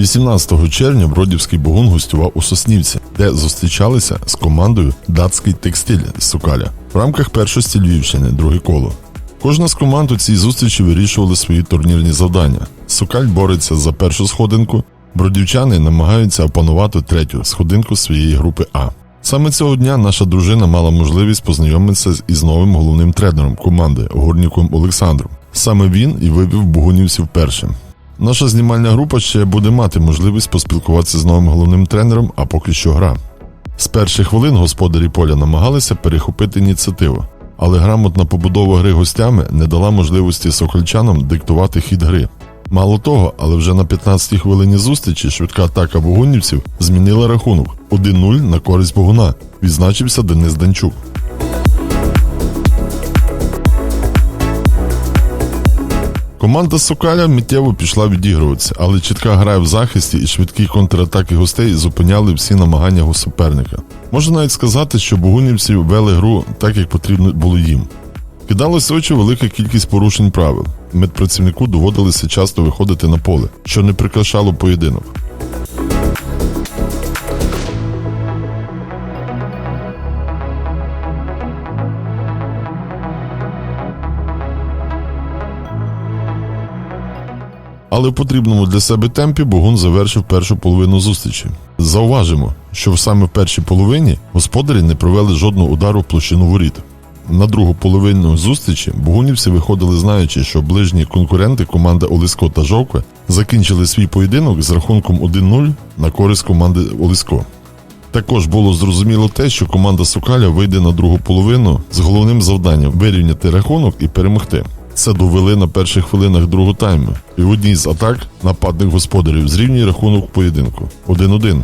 18 червня Бродівський Богун гостював у Соснівці, де зустрічалися з командою Датський текстиль з Сокаля в рамках першості Львівщини, друге коло. Кожна з команд у цій зустрічі вирішували свої турнірні завдання. Сокаль бореться за першу сходинку, бродівчани намагаються опанувати третю сходинку своєї групи А. Саме цього дня наша дружина мала можливість познайомитися із новим головним тренером команди Горніком Олександром. Саме він і вивів богунівців першим. Наша знімальна група ще буде мати можливість поспілкуватися з новим головним тренером, а поки що гра. З перших хвилин господарі поля намагалися перехопити ініціативу, але грамотна побудова гри гостями не дала можливості сокольчанам диктувати хід гри. Мало того, але вже на 15-й хвилині зустрічі швидка атака богунівців змінила рахунок 1-0 на користь богуна. Відзначився Денис Данчук. Команда Сокаля миттєво пішла відігруватися, але чітка гра в захисті і швидкі контратаки гостей зупиняли всі намагання його суперника. Можна навіть сказати, що богунівці вели гру так, як потрібно було їм. Кидалося очі велика кількість порушень правил. Медпрацівнику доводилося часто виходити на поле, що не прикрашало поєдинок. Але в потрібному для себе темпі Богун завершив першу половину зустрічі. Зауважимо, що саме в першій половині господарі не провели жодного удару в площину воріт. На другу половину зустрічі богунівці виходили, знаючи, що ближні конкуренти команди Олиско та Жовкве закінчили свій поєдинок з рахунком 1-0 на користь команди Олиско. Також було зрозуміло те, що команда Сокаля вийде на другу половину з головним завданням вирівняти рахунок і перемогти. Це довели на перших хвилинах другого тайму, і в одній з атак нападник господарів зрівнює рахунок поєдинку 1-1.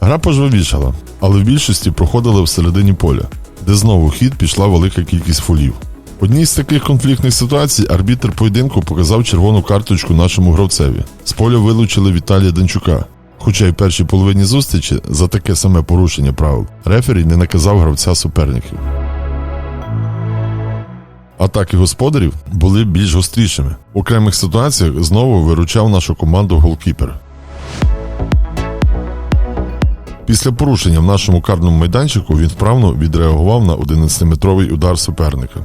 Гра пожвавішала, але в більшості проходила всередині поля, де знову хід пішла велика кількість фолів. Одній з таких конфліктних ситуацій арбітр поєдинку показав червону карточку нашому гравцеві. З поля вилучили Віталія Данчука. Хоча й в першій половині зустрічі за таке саме порушення правил рефері не наказав гравця суперників. Атаки господарів були більш гострішими. В окремих ситуаціях знову виручав нашу команду голкіпер. Після порушення в нашому карному майданчику він вправно відреагував на 11-метровий удар суперника.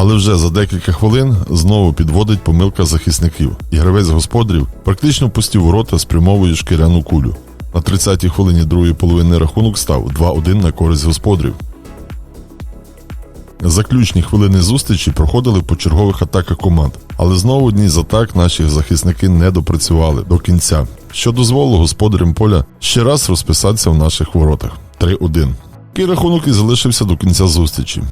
Але вже за декілька хвилин знову підводить помилка захисників, і гравець господарів практично пустів ворота спрямовує шкіряну кулю. На 30-й хвилині другої половини рахунок став 2-1 на користь господарів. Заключні хвилини зустрічі проходили по чергових атаках команд, але знову одній з атак наші захисники не допрацювали до кінця, що дозволило господарям поля ще раз розписатися в наших воротах 3-1. Такий рахунок і залишився до кінця зустрічі.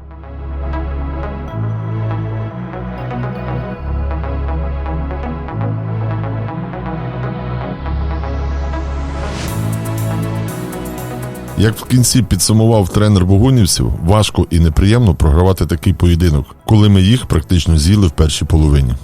Як в кінці підсумував тренер богунівців, важко і неприємно програвати такий поєдинок, коли ми їх практично з'їли в першій половині.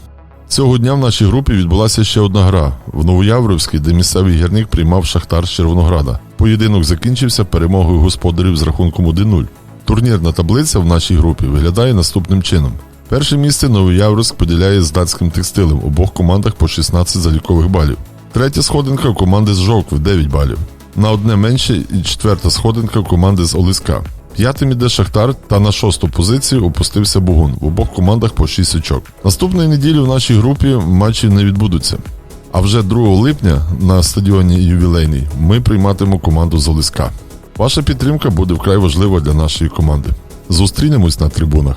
Цього дня в нашій групі відбулася ще одна гра в Новоявровській, де місцевий гірник приймав Шахтар з Червонограда. Поєдинок закінчився перемогою господарів з рахунком 1-0. Турнірна таблиця в нашій групі виглядає наступним чином. Перше місце Новоявровськ поділяє з датським текстилем обох командах по 16 залікових балів. Третя сходинка у команди з Жовкви 9 балів. На одне менше і четверта сходинка команди з Олиска. П'ятим іде Шахтар та на шосту позицію опустився Бугун в обох командах по 6 очок. Наступної неділі в нашій групі матчі не відбудуться. А вже 2 липня на стадіоні Ювілейний ми прийматимемо команду з Олиска. Ваша підтримка буде вкрай важлива для нашої команди. Зустрінемось на трибунах.